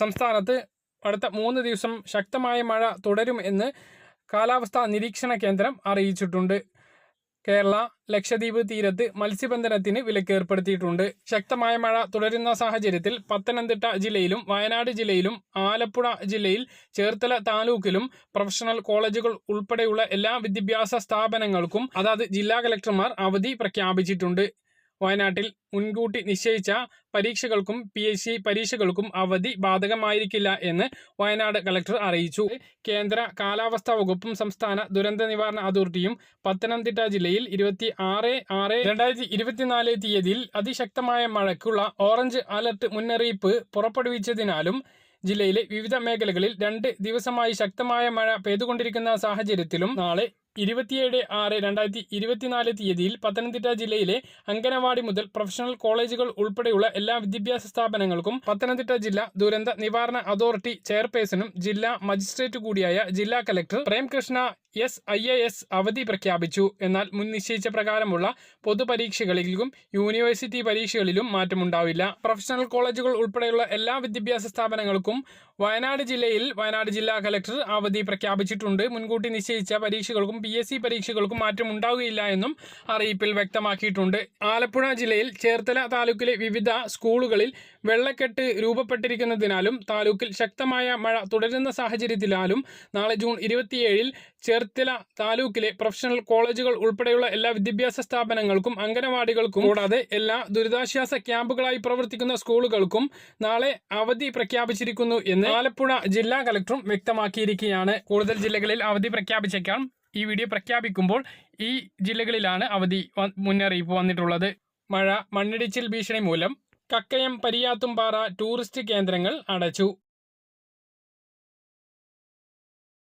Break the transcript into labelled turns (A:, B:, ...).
A: സംസ്ഥാനത്ത് അടുത്ത മൂന്ന് ദിവസം ശക്തമായ മഴ തുടരും എന്ന് കാലാവസ്ഥാ നിരീക്ഷണ കേന്ദ്രം അറിയിച്ചിട്ടുണ്ട് കേരള ലക്ഷദ്വീപ് തീരത്ത് മത്സ്യബന്ധനത്തിന് വിലക്കേർപ്പെടുത്തിയിട്ടുണ്ട് ശക്തമായ മഴ തുടരുന്ന സാഹചര്യത്തിൽ പത്തനംതിട്ട ജില്ലയിലും വയനാട് ജില്ലയിലും ആലപ്പുഴ ജില്ലയിൽ ചേർത്തല താലൂക്കിലും പ്രൊഫഷണൽ കോളേജുകൾ ഉൾപ്പെടെയുള്ള എല്ലാ വിദ്യാഭ്യാസ സ്ഥാപനങ്ങൾക്കും അതാത് ജില്ലാ കലക്ടർമാർ അവധി പ്രഖ്യാപിച്ചിട്ടുണ്ട് വയനാട്ടിൽ മുൻകൂട്ടി നിശ്ചയിച്ച പരീക്ഷകൾക്കും പി എസ് സി പരീക്ഷകൾക്കും അവധി ബാധകമായിരിക്കില്ല എന്ന് വയനാട് കലക്ടർ അറിയിച്ചു കേന്ദ്ര കാലാവസ്ഥാ വകുപ്പും സംസ്ഥാന ദുരന്ത നിവാരണ അതോറിറ്റിയും പത്തനംതിട്ട ജില്ലയിൽ ഇരുപത്തി ആറ് ആറ് രണ്ടായിരത്തി ഇരുപത്തിനാല് തീയതിയിൽ അതിശക്തമായ മഴയ്ക്കുള്ള ഓറഞ്ച് അലർട്ട് മുന്നറിയിപ്പ് പുറപ്പെടുവിച്ചതിനാലും ജില്ലയിലെ വിവിധ മേഖലകളിൽ രണ്ട് ദിവസമായി ശക്തമായ മഴ പെയ്തുകൊണ്ടിരിക്കുന്ന സാഹചര്യത്തിലും നാളെ ഇരുപത്തിയേഴ് ആറ് രണ്ടായിരത്തി ഇരുപത്തിനാല് തീയതിയിൽ പത്തനംതിട്ട ജില്ലയിലെ അംഗനവാടി മുതൽ പ്രൊഫഷണൽ കോളേജുകൾ ഉൾപ്പെടെയുള്ള എല്ലാ വിദ്യാഭ്യാസ സ്ഥാപനങ്ങൾക്കും പത്തനംതിട്ട ജില്ലാ ദുരന്ത നിവാരണ അതോറിറ്റി ചെയർപേഴ്സണും ജില്ലാ മജിസ്ട്രേറ്റ് കൂടിയായ ജില്ലാ collector Premkrishna S I A S അവധി പ്രഖ്യാപിച്ചു എന്നാൽ മുൻ നിശ്ചയിച്ച പ്രകാരമുള്ള പൊതുപരീക്ഷകളിലും യൂണിവേഴ്സിറ്റി പരീക്ഷകളിലും മാറ്റമുണ്ടാവില്ല പ്രൊഫഷണൽ കോളേജുകൾ ഉൾപ്പെടെയുള്ള എല്ലാ വിദ്യാഭ്യാസ സ്ഥാപനങ്ങൾക്കും വയനാട് ജില്ലയിൽ വയനാട് ജില്ലാ കലക്ടർ അവധി പ്രഖ്യാപിച്ചിട്ടുണ്ട് മുൻകൂട്ടി നിശ്ചയിച്ച പരീക്ഷകൾക്കും പി എസ് സി പരീക്ഷകൾക്ക് മാറ്റമുണ്ടാവുകയില്ല എന്നും അറിയിപ്പിൽ വ്യക്തമാക്കിയിട്ടുണ്ട് ആലപ്പുഴ ജില്ലയിൽ ചേർത്തല താലൂക്കിലെ വിവിധ സ്കൂളുകളിൽ വെള്ളക്കെട്ട് രൂപപ്പെട്ടിരിക്കുന്നതിനാലും താലൂക്കിൽ ശക്തമായ മഴ തുടരുന്ന സാഹചര്യത്തിലാലും നാളെ ജൂൺ ഇരുപത്തിയേഴിൽ ചേർത്തല താലൂക്കിലെ പ്രൊഫഷണൽ കോളേജുകൾ ഉൾപ്പെടെയുള്ള എല്ലാ വിദ്യാഭ്യാസ സ്ഥാപനങ്ങൾക്കും അംഗനവാടികൾക്കും കൂടാതെ എല്ലാ ദുരിതാശ്വാസ ക്യാമ്പുകളായി പ്രവർത്തിക്കുന്ന സ്കൂളുകൾക്കും നാളെ അവധി പ്രഖ്യാപിച്ചിരിക്കുന്നു എന്ന് ആലപ്പുഴ ജില്ലാ കലക്ടറും വ്യക്തമാക്കിയിരിക്കുകയാണ് കൂടുതൽ ജില്ലകളിൽ അവധി പ്രഖ്യാപിച്ചേക്കാം ഈ വീഡിയോ പ്രഖ്യാപിക്കുമ്പോൾ ഈ ജില്ലകളിലാണ് അവധി മുന്നറിയിപ്പ് വന്നിട്ടുള്ളത് മഴ മണ്ണിടിച്ചിൽ ഭീഷണി മൂലം കക്കയം പരിയാത്തുംപാറ ടൂറിസ്റ്റ് കേന്ദ്രങ്ങൾ അടച്ചു